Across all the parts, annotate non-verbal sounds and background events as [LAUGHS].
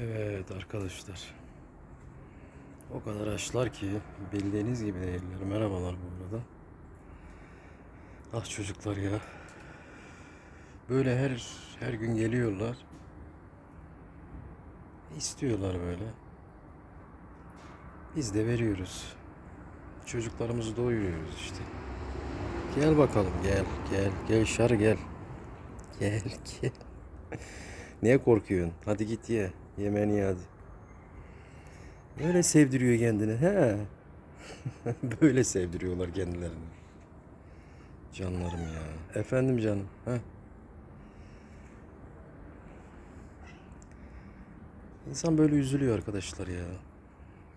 Evet arkadaşlar. O kadar açlar ki bildiğiniz gibi değiller. Merhabalar bu arada. Ah çocuklar ya. Böyle her her gün geliyorlar. İstiyorlar böyle. Biz de veriyoruz. Çocuklarımızı doyuruyoruz işte. Gel bakalım gel gel gel şar gel. Gel gel. Niye korkuyorsun? Hadi git ye. Yemeğini ye hadi. Böyle sevdiriyor kendini. He. [LAUGHS] Böyle sevdiriyorlar kendilerini. Canlarım ya. Efendim canım. He. İnsan böyle üzülüyor arkadaşlar ya.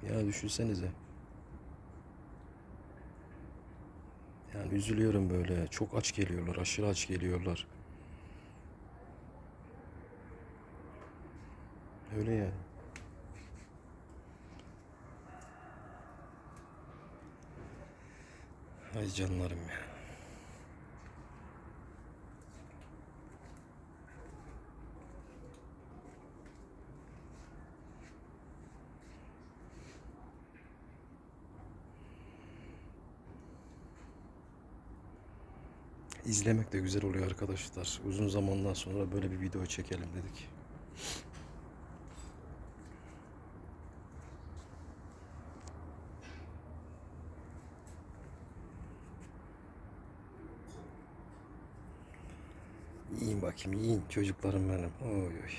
Ya düşünsenize. Yani üzülüyorum böyle. Çok aç geliyorlar. Aşırı aç geliyorlar. Öyle yani. Ay canlarım ya. İzlemek de güzel oluyor arkadaşlar. Uzun zamandan sonra böyle bir video çekelim dedik. Yiyin bakayım yiyin çocuklarım benim. Oy oy.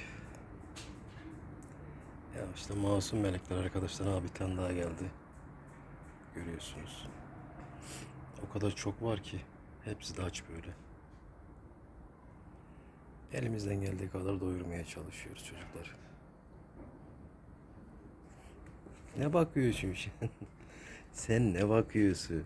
Ya işte masum melekler arkadaşlar. Ha bir tane daha geldi. Görüyorsunuz. O kadar çok var ki. Hepsi de aç böyle. Elimizden geldiği kadar doyurmaya çalışıyoruz çocuklar. Ne bakıyorsun şimdi? [LAUGHS] Sen ne bakıyorsun?